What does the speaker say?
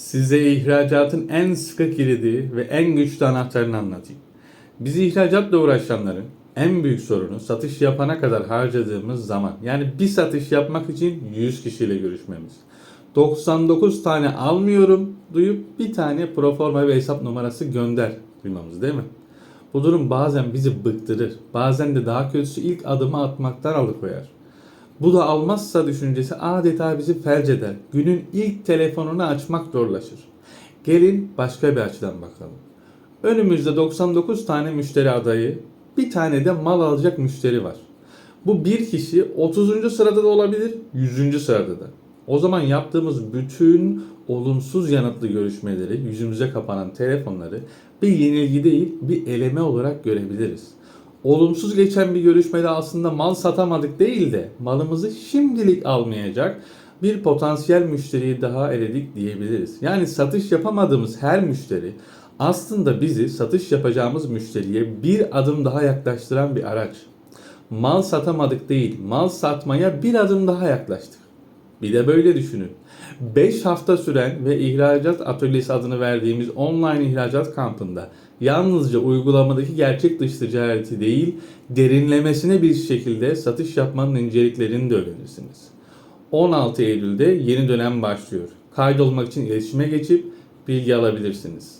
Size ihracatın en sıkı kilidi ve en güçlü anahtarını anlatayım. Bizi ihracatla uğraşanların en büyük sorunu satış yapana kadar harcadığımız zaman. Yani bir satış yapmak için 100 kişiyle görüşmemiz. 99 tane almıyorum duyup bir tane proforma ve hesap numarası gönder duymamız değil mi? Bu durum bazen bizi bıktırır. Bazen de daha kötüsü ilk adımı atmaktan alıkoyar. Bu da almazsa düşüncesi adeta bizi felç eder. Günün ilk telefonunu açmak zorlaşır. Gelin başka bir açıdan bakalım. Önümüzde 99 tane müşteri adayı, bir tane de mal alacak müşteri var. Bu bir kişi 30. sırada da olabilir, 100. sırada da. O zaman yaptığımız bütün olumsuz yanıtlı görüşmeleri, yüzümüze kapanan telefonları bir yenilgi değil, bir eleme olarak görebiliriz. Olumsuz geçen bir görüşmede aslında mal satamadık değil de malımızı şimdilik almayacak bir potansiyel müşteriyi daha eledik diyebiliriz. Yani satış yapamadığımız her müşteri aslında bizi satış yapacağımız müşteriye bir adım daha yaklaştıran bir araç. Mal satamadık değil, mal satmaya bir adım daha yaklaştık. Bir de böyle düşünün. 5 hafta süren ve ihracat atölyesi adını verdiğimiz online ihracat kampında yalnızca uygulamadaki gerçek dış ticareti değil, derinlemesine bir şekilde satış yapmanın inceliklerini de öğrenirsiniz. 16 Eylül'de yeni dönem başlıyor. Kaydolmak için iletişime geçip bilgi alabilirsiniz.